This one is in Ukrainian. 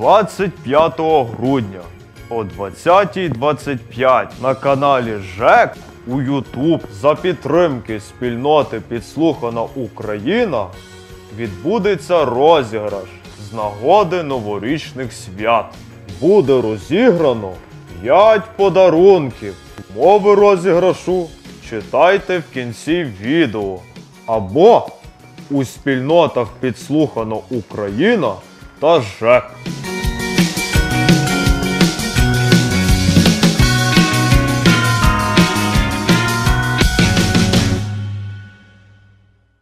25 грудня о 20.25 на каналі ЖЕК у YouTube за підтримки спільноти Підслухана Україна відбудеться розіграш з нагоди новорічних свят. Буде розіграно 5 подарунків. Мови розіграшу читайте в кінці відео. Або у спільнотах Підслухано Україна та ЖЕК.